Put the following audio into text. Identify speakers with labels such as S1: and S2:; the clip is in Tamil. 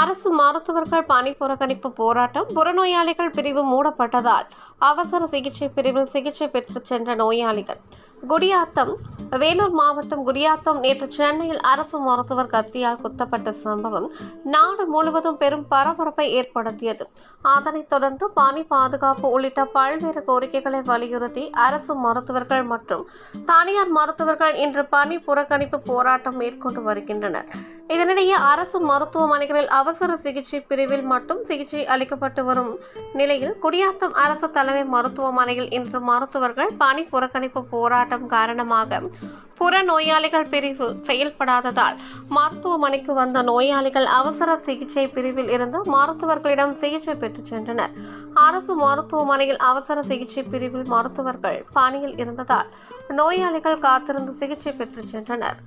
S1: அரசு மருத்துவர்கள் பணி புறக்கணிப்பு போராட்டம் புறநோயாளிகள் பிரிவு மூடப்பட்டதால் அவசர சிகிச்சை பிரிவில் சிகிச்சை பெற்று சென்ற நோயாளிகள். குடியாத்தம் வேலூர் மாவட்டம் குடியாத்தம். நேற்று சென்னையில் அரசு மருத்துவர் கத்தியால் குத்தப்பட்ட சம்பவம் நாடு முழுவதும் பெரும் பரபரப்பை ஏற்படுத்தியது. அதனைத் தொடர்ந்து பணி பாதுகாப்பு உள்ளிட்ட பல்வேறு கோரிக்கைகளை வலியுறுத்தி அரசு மருத்துவர்கள் மற்றும் தனியார் மருத்துவர்கள் இன்று பணி புறக்கணிப்பு போராட்டம் மேற்கொண்டு வருகின்றனர். இதனிடையே அரசு மருத்துவமனைகளில் அவசர சிகிச்சை பிரிவில் மட்டும் சிகிச்சை அளிக்கப்பட்டு வரும் நிலையில் குடியாத்தம் அரசு தலைமை மருத்துவமனையில் இன்று மருத்துவர்கள் பணி புறக்கணிப்பு போராட்டம் காரணமாக புற நோயாளிகள் பிரிவு செயல்படாததால் மருத்துவமனைக்கு வந்த நோயாளிகள் அவசர சிகிச்சை பிரிவில் இருந்து மருத்துவர்களிடம் சிகிச்சை பெற்று சென்றனர். அரசு மருத்துவமனையில் அவசர சிகிச்சை பிரிவில் மருத்துவர்கள் பணியில் இருந்ததால் நோயாளிகள் காத்திருந்து சிகிச்சை பெற்று சென்றனர்.